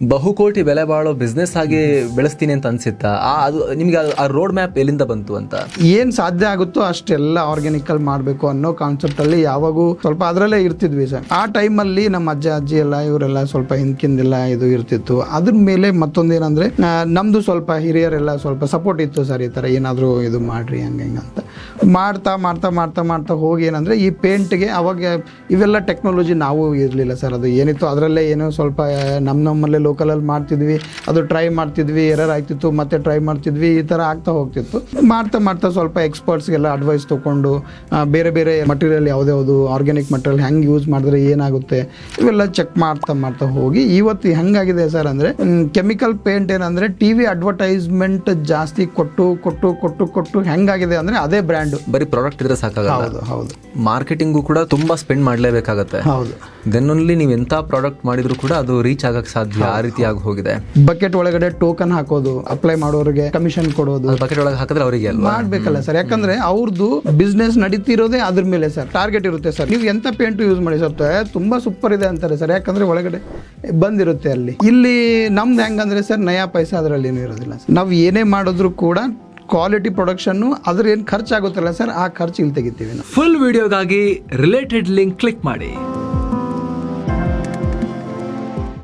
ಬಹುಕೋಟಿ ಬೆಲೆ ಬಾಳೋ ಬಿಸ್ನೆಸ್ ಆಗಿ ಬೆಳೆಸ್ತೀನಿ ಅಂತ ಅನ್ಸಿತ್ತಾ? ಆ, ಅದು ನಿಮ್ಗೆ ಆ- ರೋಡ್ ಮ್ಯಾಪ್ ಎಲ್ಲಿಂದ ಬಂತು ಅಂತ? ಏನ್ ಸಾಧ್ಯ ಆಗುತ್ತೋ ಅಷ್ಟೆಲ್ಲ ಆರ್ಗ್ಯಾನಿಕಲ್ ಮಾಡಬೇಕು ಅನ್ನೋ ಕಾನ್ಸೆಪ್ಟ್ ಅಲ್ಲಿ ಯಾವಾಗೂ ಸ್ವಲ್ಪ ಅದರಲ್ಲೇ ಇರ್ತಿದ್ವಿ ಸರ್. ಆ ಟೈಮಲ್ಲಿ ನಮ್ಮ ಅಜ್ಜ, ಅಜ್ಜಿ ಎಲ್ಲ ಇವರೆಲ್ಲ ಸ್ವಲ್ಪ ಹಿಂದ್ಕಿಂದೆಲ್ಲ ಇದು ಇರ್ತಿತ್ತು. ಅದ್ರ ಮೇಲೆ ಮತ್ತೊಂದೇನಂದ್ರೆ ನಮ್ದು ಸ್ವಲ್ಪ ಹಿರಿಯರೆಲ್ಲ ಸ್ವಲ್ಪ ಸಪೋರ್ಟ್ ಇತ್ತು ಸರ್ ಈ ಥರ ಏನಾದರೂ ಇದು ಮಾಡ್ರಿ ಹಂಗೆ ಹಿಂಗೆ ಅಂತ. ಮಾಡ್ತಾ ಮಾಡ್ತಾ ಮಾಡ್ತಾ ಮಾಡ್ತಾ ಹೋಗಿ ಏನಂದ್ರೆ ಈ ಪೇಂಟ್ಗೆ ಅವಾಗ ಇವೆಲ್ಲ ಟೆಕ್ನಾಲಜಿ ನಾವು ಇರಲಿಲ್ಲ ಸರ್. ಅದು ಏನಿತ್ತು ಅದರಲ್ಲೇ ಏನೋ ಸ್ವಲ್ಪ ನಮ್ಮ ನಮ್ಮಲ್ಲೇ ಲೋಕಲಲ್ಲಿ ಮಾಡ್ತಿದ್ವಿ ಅದು ಟ್ರೈ ಮಾಡ್ತಿದ್ವಿ ಎರರ್ ಆಗ್ತಿತ್ತು ಮತ್ತೆ ಟ್ರೈ ಮಾಡ್ತಿದ್ವಿ ಈ ಥರ ಆಗ್ತಾ ಹೋಗ್ತಿತ್ತು. ಮಾಡ್ತಾ ಮಾಡ್ತಾ ಸ್ವಲ್ಪ ಎಕ್ಸ್ಪರ್ಟ್ಸ್ಗೆಲ್ಲ ಅಡ್ವೈಸ್ ತೊಗೊಂಡು ಬೇರೆ ಬೇರೆ ಮಟೀರಿಯಲ್ ಯಾವ್ದ್ಯಾವುದು ಆರ್ಗ್ಯಾನಿಕ್ ಮಟೀರಿಯಲ್ ಹೆಂಗೆ ಯೂಸ್ ಮಾಡಿದ್ರೆ ಏನಾಗುತ್ತೆ ಇವೆಲ್ಲ ಚೆಕ್ ಮಾಡ್ತಾ ಮಾಡ್ತಾ ಹೋಗಿ ಇವತ್ತು ಹೆಂಗಾಗಿದೆ ಸರ್ ಅಂದರೆ ಕೆಮಿಕಲ್ ಪೇಂಟ್ ಏನಂದರೆ ಟಿ ವಿ ಅಡ್ವರ್ಟೈಸ್ಮೆಂಟ್ ಜಾಸ್ತಿ ಕೊಟ್ಟು ಕೊಟ್ಟು ಕೊಟ್ಟು ಕೊಟ್ಟು ಹೆಂಗಾಗಿದೆ ಅಂದರೆ ಅದೇ ಬ್ರ್ಯಾಂಡ್ ಬರೀ ಪ್ರಾಡಕ್ಟ್ ಇದ್ರೆ ಸಾಕಾಗಲ್ಲ. ಹೌದು ಹೌದು. ಮಾರ್ಕೆಟಿಂಗು ಕೂಡ ತುಂಬಾ ಸ್ಪೆಂಡ್ ಮಾಡಲೇಬೇಕಾಗತ್ತೆ. ಹೌದು. ದೆನ್ ಓನ್ಲಿ ನೀವು ಎಂಥ ಪ್ರಾಡಕ್ಟ್ ಮಾಡಿದ್ರು ಕೂಡ ಅದು ರೀಚ್ ಆಗಕ್ಕೆ ಸಾಧ್ಯ. ಆ ರೀತಿ ಆಗಿ ಹೋಗಿದೆ. ಬಕೆಟ್ ಒಳಗಡೆ ಟೋಕನ್ ಹಾಕೋದು ಅಪ್ಲೈ ಮಾಡೋರಿಗೆ ಕಮಿಷನ್ ಕೊಡೋದು. ಬಕೆಟ್ ಒಳಗೆ ಹಾಕಿದ್ರೆ ಅವರಿಗೆ ಅಲ್ವಾ? ಮಾಡ್ಬೇಕಲ್ಲ ಸರ್ ಯಾಕಂದ್ರೆ ಅವ್ರದ್ದು ಬಿಸ್ನೆಸ್ ನಡೀತಿರೋದೇ ಅದ್ರ ಮೇಲೆ ಸರ್ ಟಾರ್ಗೆಟ್ ಇರುತ್ತೆ ಸರ್. ನೀವು ಎಂತ ಪೇಂಟ್ ಯೂಸ್ ಮಾಡಿ ಸರ್ ತುಂಬಾ ಸೂಪರ್ ಇದೆ ಅಂತಾರೆ ಸರ್. ಯಾಕಂದ್ರೆ ಒಳಗಡೆ ಬಂದಿರುತ್ತೆ ಅಲ್ಲಿ. ಇಲ್ಲಿ ನಮ್ದು ಹೆಂಗಂದ್ರೆ ಸರ್ ನಯಾ ಪೈಸಾ ಅದರಲ್ಲಿ ಏನು ಇರೋದಿಲ್ಲ ಸರ್. ನಾವು ಏನೇ ಮಾಡಿದ್ರು ಕೂಡ ಕ್ವಾಲಿಟಿ ಪ್ರೊಡಕ್ಷನ್ನು ಅದ್ರ ಏನು ಖರ್ಚಾಗುತ್ತಲ್ಲ ಸರ್ ಆ ಖರ್ಚು ಇಲ್ಲಿ ತೆಗಿತೀವಿ ನಾವು. ಫುಲ್ ವಿಡಿಯೋಗಾಗಿ ರಿಲೇಟೆಡ್ ಲಿಂಕ್ ಕ್ಲಿಕ್ ಮಾಡಿ.